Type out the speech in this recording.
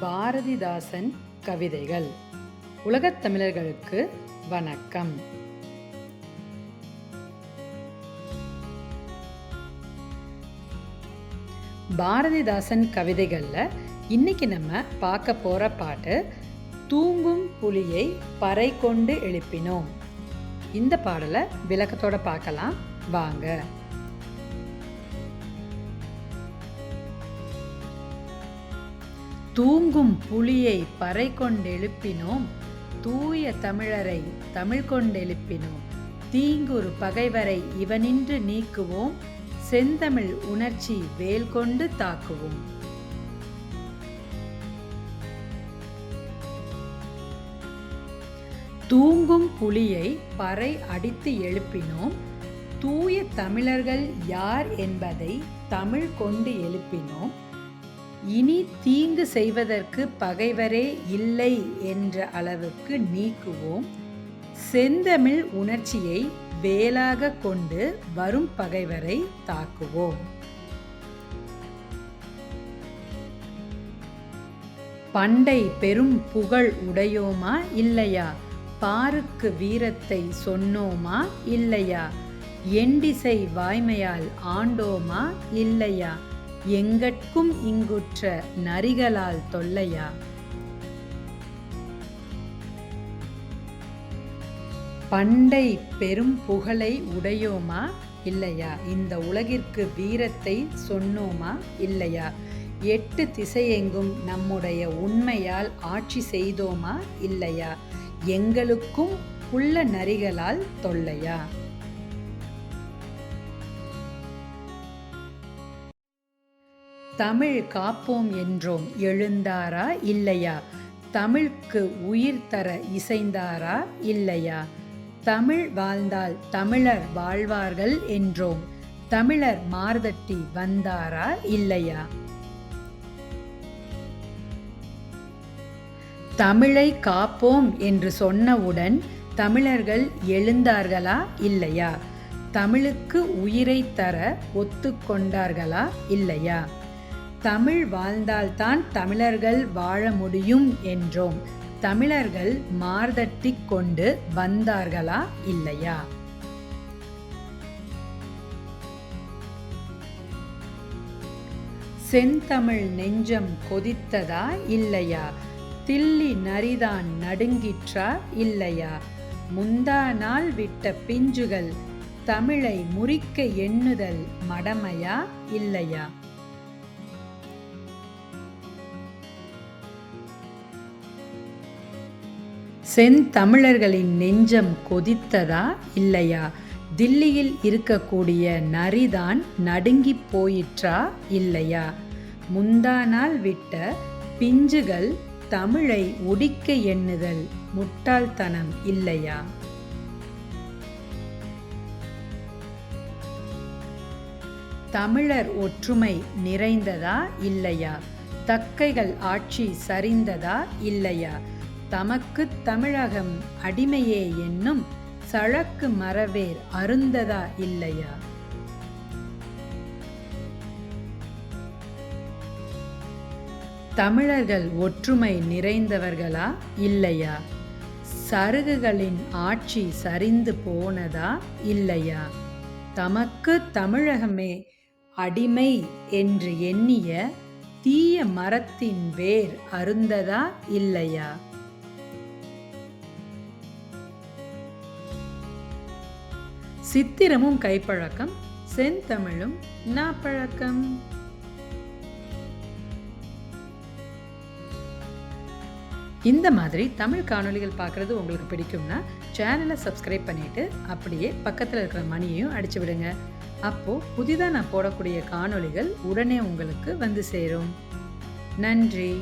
பாரதிதாசன் கவிதைகள். உலகத் தமிழர்களுக்கு வணக்கம். பாரதிதாசன் கவிதைகளில் இன்னைக்கு நம்ம பார்க்க போகிற பாட்டு தூங்கும் புலியை பறை கொண்டு எழுப்பினோம் இந்த பாடலை விளக்கத்தோட பார்க்கலாம். வாங்க. தூங்கும் புலியை பறை கொண்டெழுப்பினோம் தூய தமிழரை தமிழ் கொண்டெழுப்பினோம் தீங்குறு பகைவரை இவனின்று நீக்குவோம். செந்தமிழ் உணர்ச்சி வேல் கொண்டு தாக்குவோம். தூங்கும் புலியை பறை அடித்து எழுப்பினோம். தூய தமிழர்கள் யார் என்பதை தமிழ் கொண்டு எழுப்பினோம். இனி தீங்கு செய்வதற்கு பகைவரே இல்லை என்ற அளவுக்கு நீக்குவோம். செந்தமிழ் உணர்ச்சியை வேலாக கொண்டு வரும் பகைவரை தாக்குவோம். பண்டை பெரும் புகழ் உடையோமா இல்லையா? பாருக்கு வீரத்தை சொன்னோமா இல்லையா? எண்டிசை வாய்மையால் ஆண்டோமா இல்லையா? எங்கட்கும் இங்குற்ற நரிகளால் தொல்லையா? பண்டை பெரும் புகழை உடையோமா இல்லையா? இந்த உலகிற்கு வீரத்தை சொன்னோமா இல்லையா? எட்டு திசையெங்கும் நம்முடைய உண்மையால் ஆட்சி செய்தோமா இல்லையா? எங்களுக்கும் உள்ள நரிகளால் தொல்லையா? தமிழ் காப்போம் என்றோம் எழுந்தாரா இல்லையா? தமிழுக்கு உயிர் தர இசைந்தாரா இல்லையா? தமிழ் வாழ்ந்தால் தமிழர் வாழ்வார்கள் என்றோம் தமிழர் மார்தட்டி வந்தாரா இல்லையா? தமிழை காப்போம் என்று சொன்னவுடன் தமிழர்கள் எழுந்தார்களா இல்லையா? தமிழுக்கு உயிரை தர ஒத்துக்கொண்டார்களா இல்லையா? தமிழ் வாழ்ந்தால்தான் தமிழர்கள் வாழ முடியும் என்றோம். தமிழர்கள் மார்தட்டி கொண்டு வந்தார்களா இல்லையா? செந்தமிழ் நெஞ்சம் கொதித்ததா இல்லையா? தில்லி நரிதான் நடுங்கிற்றா இல்லையா? முந்தா நாள் விட்ட பிஞ்சுகள் தமிழை முறிக்க எண்ணுதல் மடமையா இல்லையா? செந்தமிழர்களின் நெஞ்சம் கொதித்ததா இல்லையா? தில்லியில் இருக்கக்கூடிய நரிதான் நடுங்கி போயிற்றா இல்லையா? முந்தா நாள் விட்ட பிஞ்சுகள் தமிழை ஒடிக்க எண்ணுதல் முட்டாள்தனம் இல்லையா? தமிழர் ஒற்றுமை நிறைந்ததா இல்லையா? தக்கைகள் ஆட்சி சரிந்ததா இல்லையா? தமக்கு தமிழகம் அடிமையே என்னும் சழக்கு மரவேர் அருந்ததா இல்லையா? தமிழர்கள் ஒற்றுமை நிறைந்தவர்களா இல்லையா? சருகுகளின் ஆட்சி சரிந்து போனதா இல்லையா? தமக்கு தமிழகமே அடிமை என்று எண்ணிய தீய மரத்தின் வேர் அருந்ததா இல்லையா? சித்திரமும் கைப்பழக்கம் செந்தமிழும் நாப்பழக்கம். இந்த மாதிரி தமிழ் காணொளிகள் பார்க்குறது உங்களுக்கு பிடிக்கும்னா சேனலை சப்ஸ்கிரைப் பண்ணிவிட்டு அப்படியே பக்கத்தில் இருக்கிற மணியையும் அடிச்சு விடுங்க. அப்போது புதிதாக நான் போடக்கூடிய காணொளிகள் உடனே உங்களுக்கு வந்து சேரும். நன்றி.